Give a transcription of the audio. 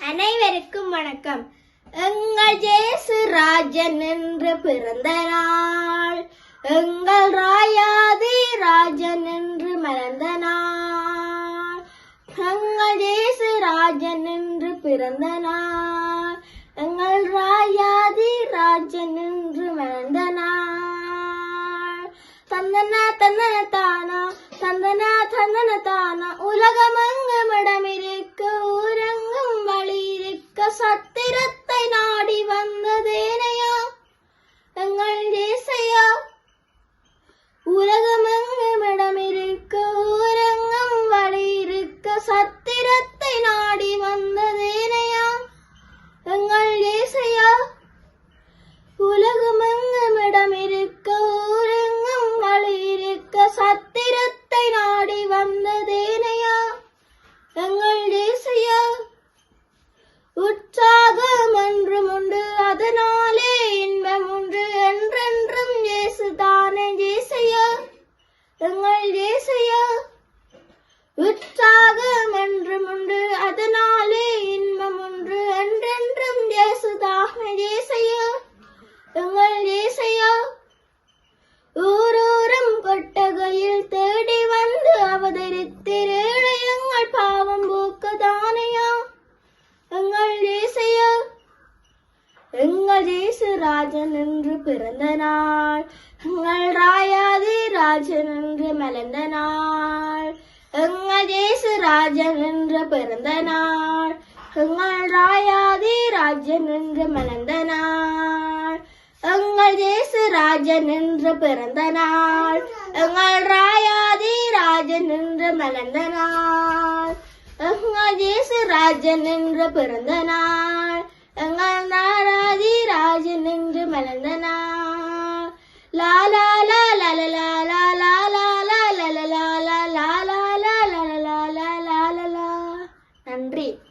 அனைவருக்கும் வணக்கம். எங்கள் ஜேசு ராஜன் என்று பிறந்த நாள். எங்கள் ராயாதி ராஜன் என்று மறந்த நாள். எங்கள் ஜேசு ராஜன் என்று பிறந்த நாள். எங்கள் ராயாதி ராஜன் என்று மறந்த நாள். தந்தனா தந்தன தானா தந்தனா தந்தன தானா. உலகமெங்கும் சத்திரத்தை நாடி வந்ததேனையா? எங்கள் தேசையா? உலகமெங்கும் இடமிருக்க ஊரங்கம் வழி இருக்க சத்திரத்தை நாடி வந்ததேனையா? எங்கள் தேசையா? உலகமெங்கும் இடம் இருக்க ஊரங்கம் வழி இருக்க சத்திரத்தை நாடி வந்ததேனையா? எங்கள் தேச எங்கள் தேச ராஜன் என்று பிறந்த நாள். எங்கள் ராயாதி ராஜன் என்று மலர்ந்த நாள். எங்கள் தேச ராஜன் என்று பிறந்த நாள். எங்கள் ராயாதி ராஜன் என்று மலர்ந்த நாள். எங்கள் தேச ராஜன் என்று பிறந்த நாள். எங்கள் ராயாதி ராஜன் என்று மலர்ந்த நாள். எங்கள் தேச ராஜன் என்று பிறந்த நாள். எங்கள் sobre